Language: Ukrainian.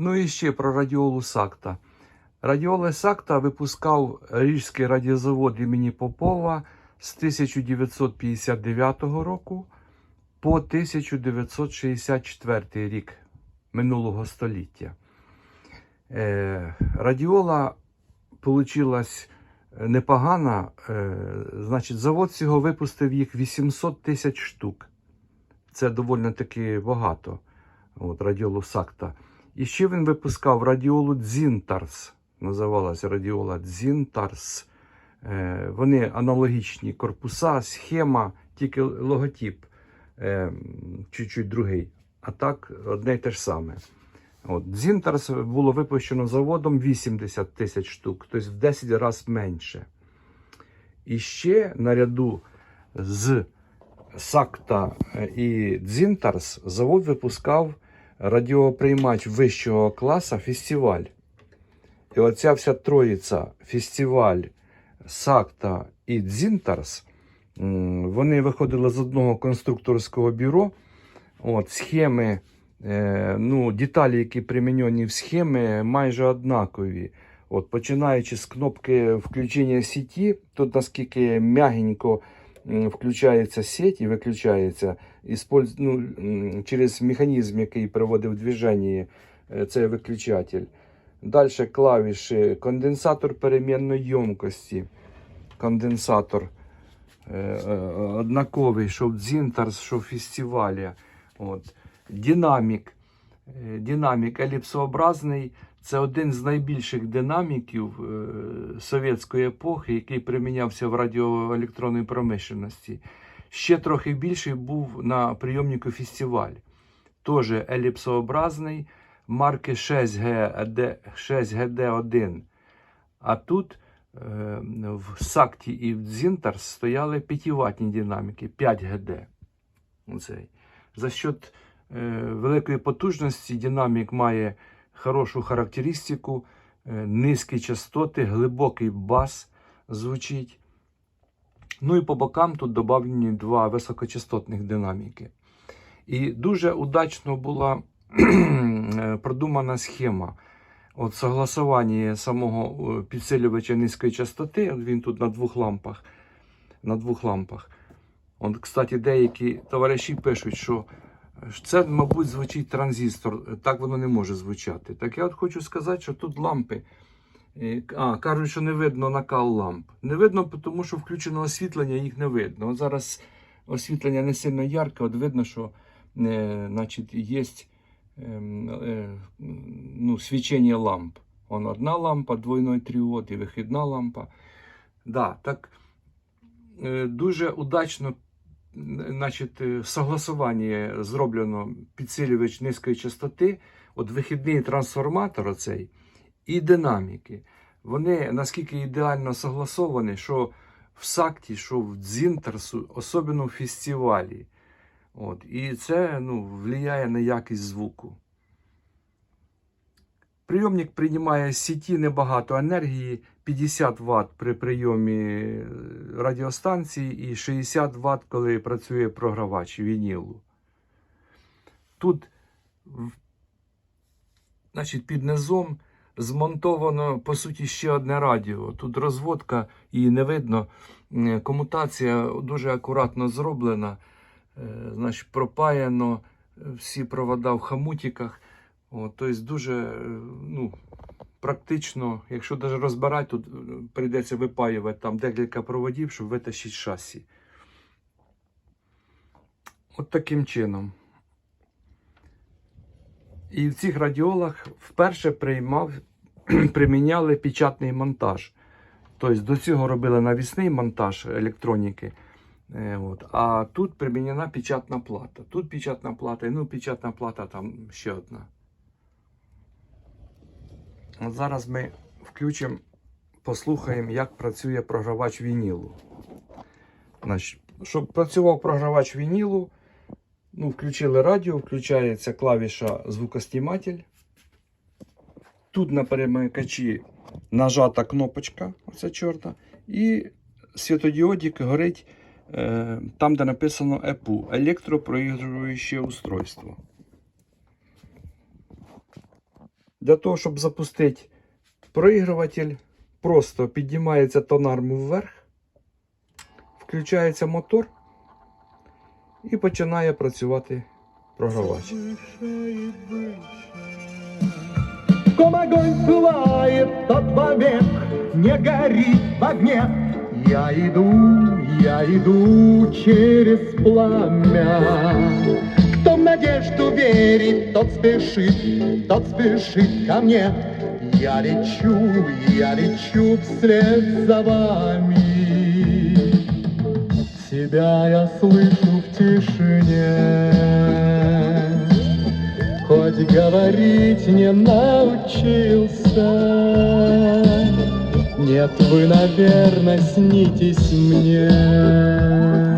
Ну і ще про радіолу Сакта. Радіола Сакта випускав Ріжський радіозавод імені Попова з 1959 року по 1964 рік минулого століття. Е, радіола получилась непогана. Е, значить, завод всього випустив їх 800 тисяч штук. Це доволі таки багато. От, радіолу Сакта. І ще він випускав радіолу Дзінтарс. Називалася радіола Дзінтарс. Е, вони аналогічні корпуса, схема, тільки логотип е, чуть-чуть другий. А так, одне й те ж саме. От, Дзінтарс було випущено заводом 80 тисяч штук, тобто в 10 разів менше. І ще наряду з Сакта і Дзінтарс завод випускав радіоприймач вищого класу фестиваль. І оця вся троїця фестиваль, Сакта і Дзінтарс, вони виходили з одного конструкторського бюро. От, схеми, е, ну, деталі, які примінені в схеми, майже однакові. От, починаючи з кнопки включення сіті, тут наскільки м'ягенько включається сеть і виключається ну, через механізм, який приводив в движення е, цей виключатель. Далі клавіші, конденсатор перемінної ємкості. Конденсатор е, е, однаковий, що в Дзінтарс, що в фестивалі. От. Динамік. Е, Динамік еліпсообразний. Це один з найбільших динаміків е, совєтської епохи, який примінявся в радіоелектронній промишленості. Ще трохи більший був на прийомнику фестиваль. Теж еліпсообразний марки 6G, 6GD1. А тут е, в Сакті і в Дзінтарс стояли 5-ваттні динаміки, 5GD. За счет великої потужності динамік має хорошу характеристику, е, низькі частоти, глибокий бас звучить. Ну і по бокам тут додавлені два високочастотних динаміки. І дуже удачно була е, продумана схема. От согласування самого е, підсилювача низької частоти, от він тут на двох лампах. На двох лампах. От, кстати, деякі товариші пишуть, що це, мабуть, звучить транзистор, так воно не може звучати. Так я от хочу сказати, що тут лампи. е, А, кажуть, що не видно накал ламп. Не видно, тому що включено освітлення, їх не видно. От зараз освітлення не сильно ярке, от видно, що е, значить, є ем, е, ну, свічення ламп. Вон одна лампа, двойной тріод і вихідна лампа. Да, так е, дуже удачно значить, е, согласування зроблено підсилювач низької частоти, от вихідний трансформатор оцей і динаміки. Вони наскільки ідеально согласовані, що в Сакті, що в Дзінтерсу, особливо в фестивалі. От. І це ну, впливає на якість звуку. Прийомник приймає з сіті небагато енергії, 50 Вт при прийомі е, радіостанції і 60 Вт, коли працює програвач вінілу. Тут значить, під низом змонтовано по суті ще одне радіо. Тут розводка і не видно. Комутація дуже акуратно зроблена. Е, Значить, пропаяно всі провода в хамутиках. Тобто дуже е, ну, практично, якщо навіть розбирати, тут е, прийдеться випаювати там декілька проводів, щоб витащити шасі. От таким чином. І в цих радіолах вперше приймав, приміняли печатний монтаж. Тобто до цього робили навісний монтаж електроніки. Е, От. А тут примінена печатна плата. Тут печатна плата, ну, печатна плата там ще одна. Зараз ми включимо, послухаємо, як працює програвач вінілу. Значить, щоб працював програвач вінілу, ну, включили радіо, включається клавіша звукостійматель. Тут на перемикачі нажата кнопочка, оця чорта, і світодіодик горить е, там, де написано EPU електропроігруюче устройство. Для того, щоб запустити проігруватель, просто піднімається тонарм вверх, включається мотор і починає працювати програвач. Ком огонь пылает, тот вовек не горит в огне. Я иду, я иду через пламя. Кто в надежду верит, тот спешит, тот спешит ко мне. Я лечу, я лечу вслед за вами. Тебя я слышу в тишине. Хоть говорить не научился Нет, вы, наверное, снитесь мне